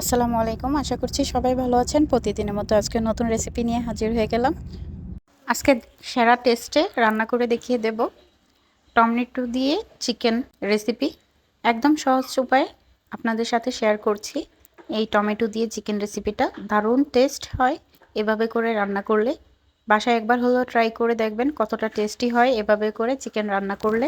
আসসালামু আলাইকুম। আশা করছি সবাই ভালো আছেন। প্রতিদিনের মতো আজকে নতুন রেসিপি নিয়ে হাজির হয়ে গেলাম। আজকে সেরা টেস্টে রান্না করে দেখিয়ে দেব। টমেটো দিয়ে চিকেন রেসিপি একদম সহজ উপায়ে আপনাদের সাথে শেয়ার করছি। এই টমেটো দিয়ে চিকেন রেসিপিটা দারুণ টেস্ট হয়। এভাবে করে রান্না করলে বাসায় একবার হলেও ট্রাই করে দেখবেন কতটা টেস্টি হয়। এভাবে করে চিকেন রান্না করলে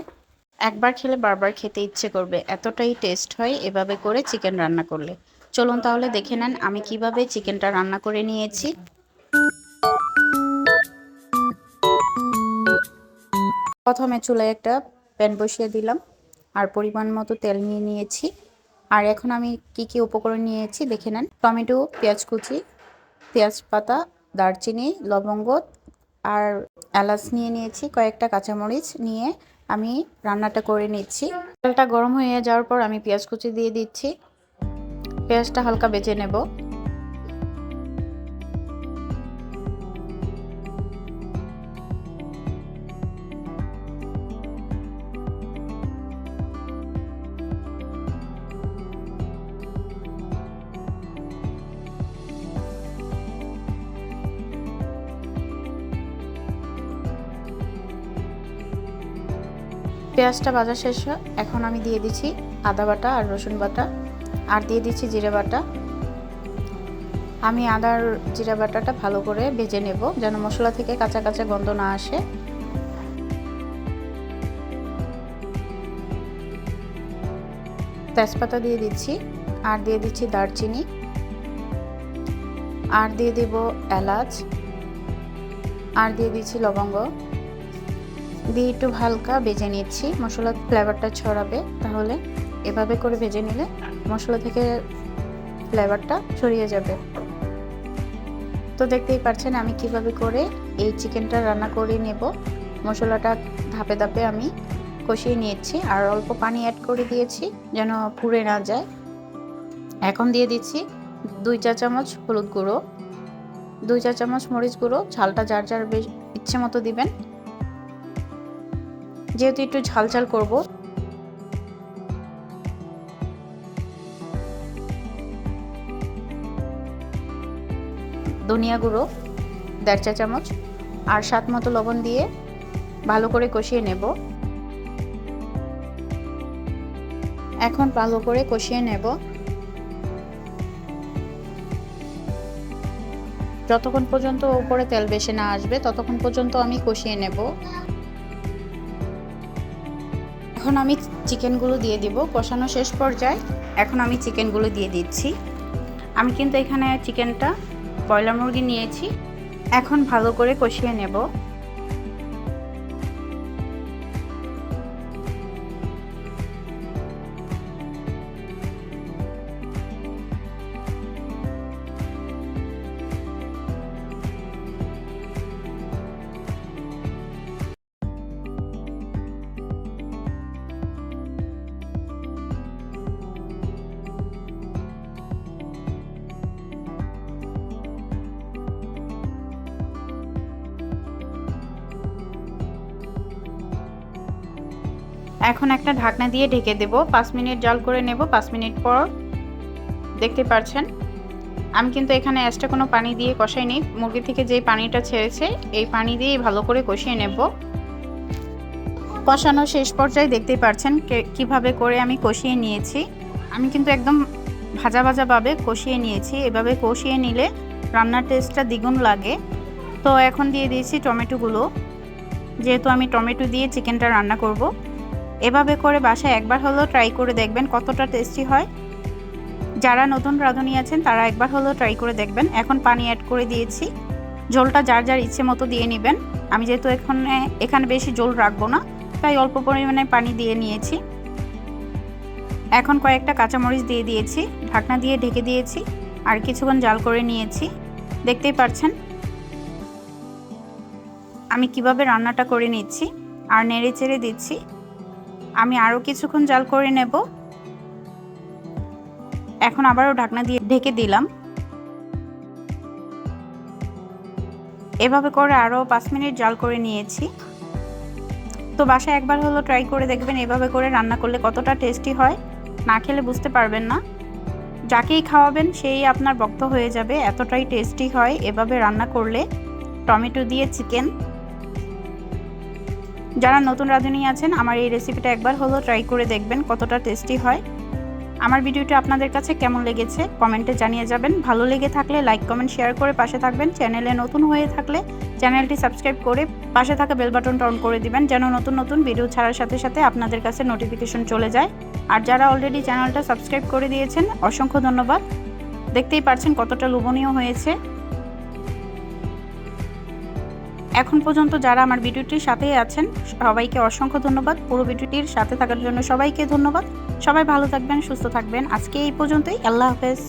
একবার খেলে বারবার খেতে ইচ্ছে করবে। এতটাই টেস্ট হয় এভাবে করে চিকেন রান্না করলে। চলুন তাহলে দেখে নেন আমি কীভাবে চিকেনটা রান্না করে নিয়েছি। প্রথমে চুলায় একটা প্যান বসিয়ে দিলাম, আর পরিমাণ মতো তেল নিয়ে নিয়েছি। আর এখন আমি কি কি উপকরণ নিয়েছি দেখে নেন। টমেটো, পেঁয়াজ কুচি, পেঁয়াজ পাতা, দারচিনি, লবঙ্গ, আর এলাচ নিয়ে নিয়েছি, কয়েকটা কাঁচামরিচ নিয়ে আমি রান্নাটা করে নিচ্ছি। তেলটা গরম হয়ে যাওয়ার পর আমি পেঁয়াজ কুচি দিয়ে দিচ্ছি। পেঁয়াজটা হালকা বেজে নেব। পেঁয়াজটা ভাজা শেষ এখন আমি দিয়ে দিচ্ছি আদা বাটা আর রসুন বাটা। আর দিয়ে দিচ্ছি জিরে বাটা। আমি আদার জিরা বাটাটা ভালো করে ভেজে নেব, যেন মশলা থেকে কাঁচা কাঁচা গন্ধ না আসে। তেজপাতা দিয়ে দিচ্ছি, আর দিয়ে দিচ্ছি দারচিনি। আর দিয়ে দেব এলাচ। আর দিয়ে দিচ্ছি লবঙ্গ। দিয়ে একটু হালকা ভেজে নিচ্ছি মশলার ফ্লেভারটা ছড়াবে, তাহলে এভাবে করে ভেজে নিলে মশলা থেকে ফ্লেভারটা ছড়িয়ে যাবে। তো দেখতেই পাচ্ছেন আমি কীভাবে করে এই চিকেনটা রান্না করে নেব। মশলাটা ধাপে ধাপে আমি কষিয়ে নিয়েছি আর অল্প পানি অ্যাড করে দিয়েছি যেন পুড়ে না যায়। এখন দিয়ে দিচ্ছি দুই চা চামচ হলুদ গুঁড়ো, দুই চা চামচ মরিচ গুঁড়ো, ঝালটা যার যার বেশ ইচ্ছে মতো দিবেন। যেহেতু একটু ঝাল ঝাল করব ধনিয়া গুঁড়ো, দেড় চা চামচ, আর স্বাদ মতো লবণ দিয়ে ভালো করে কষিয়ে নেব। এখন ভালো করে কষিয়ে নেব। যতক্ষণ পর্যন্ত উপরে তেল বেশি না আসবে, ততক্ষণ পর্যন্ত আমি কষিয়ে নেব। এখন আমি চিকেনগুলো দিয়ে দিব। কষানো শেষ পর্যায়ে এখন আমি চিকেনগুলো দিয়ে দিচ্ছি। আমি কিন্তু এখানে চিকেনটা ব্রয়লার মুরগি নিয়েছি। এখন ভালো করে কষিয়ে নেব। এখন একটা ঢাকনা দিয়ে ঢেকে দেব। পাঁচ মিনিট জাল করে নেব। পাঁচ মিনিট পর দেখতে পাচ্ছেন আমি কিন্তু এখানে এক্সট্রা কোনো পানি দিয়ে কষাইনি। মুরগি থেকে যে পানিটা ছেড়েছে, এই পানি দিয়েই ভালো করে কষিয়ে নেব। কষানো শেষ পর্যায়ে দেখতেই পাচ্ছেন কীভাবে করে আমি কষিয়ে নিয়েছি। আমি কিন্তু একদম ভাজা ভাজাভাবে কষিয়ে নিয়েছি। এভাবে কষিয়ে নিলে রান্নার টেস্টটা দ্বিগুণ লাগে। তো এখন দিয়ে দিয়েছি টমেটোগুলো। যেহেতু আমি টমেটো দিয়ে চিকেনটা রান্না করব। এভাবে করে বাসায় একবার হলেও ট্রাই করে দেখবেন কতটা টেস্টি হয়। যারা নতুন রাঁধুনি আছেন, তারা একবার হলেও ট্রাই করে দেখবেন। এখন পানি অ্যাড করে দিয়েছি। জলটা যার যার ইচ্ছে মতো দিয়ে নেবেন। আমি যেহেতু এখানে এখানে বেশি জল রাখব না, তাই অল্প পরিমাণে পানি দিয়ে নিয়েছি। এখন কয়েকটা কাঁচামরিচ দিয়ে দিয়েছি, ঢাকনা দিয়ে ঢেকে দিয়েছি, আর কিছুক্ষণ জাল করে নিয়েছি। দেখতেই পাচ্ছেন? আমি কীভাবে রান্নাটা করে নিচ্ছি, আর নেড়ে চেড়ে দিচ্ছি। আমি আরও কিছুক্ষণ জাল করে নেব। এখন আবারও ঢাকনা দিয়ে ঢেকে দিলাম। এভাবে করে আরও পাঁচ মিনিট জাল করে নিয়েছি। তো বাসায় একবার হলো ট্রাই করে দেখবেন এভাবে করে রান্না করলে কতটা টেস্টি হয়। না খেলে বুঝতে পারবেন না। যাকেই খাওয়াবেন সেই আপনার ভক্ত হয়ে যাবে, এতটাই টেস্টি হয় এভাবে রান্না করলে। টমেটো দিয়ে চিকেন। যারা নতুন রাঁধুনি আছেন, আমার এই রেসিপিটা একবার হলো ট্রাই করে দেখবেন কতটা টেস্টি হয়। আমার ভিডিওটি আপনাদের কাছে কেমন লেগেছে কমেন্টে জানিয়ে যাবেন। ভালো লেগে থাকলে লাইক কমেন্ট শেয়ার করে পাশে থাকবেন। চ্যানেলে নতুন হয়ে থাকলে চ্যানেলটি সাবস্ক্রাইব করে পাশে থাকা বেল বাটনটা অন করে দিবেন, যেন নতুন নতুন ভিডিও ছাড়ার সাথে সাথে আপনাদের কাছে নোটিফিকেশন চলে যায়। আর যারা অলরেডি চ্যানেলটা সাবস্ক্রাইব করে দিয়েছেন, অসংখ্য ধন্যবাদ। দেখতেই পারছেন কতটা লোভনীয় হয়েছে। এখন পর্যন্ত যারা আমার ভিডিওটির সাথেই আছেন, সবাইকে অসংখ্য ধন্যবাদ। পুরো ভিডিওটির সাথে থাকার জন্য সবাইকে ধন্যবাদ। সবাই ভালো থাকবেন, সুস্থ থাকবেন। আজকে এই পর্যন্তই। আল্লাহ হাফেজ।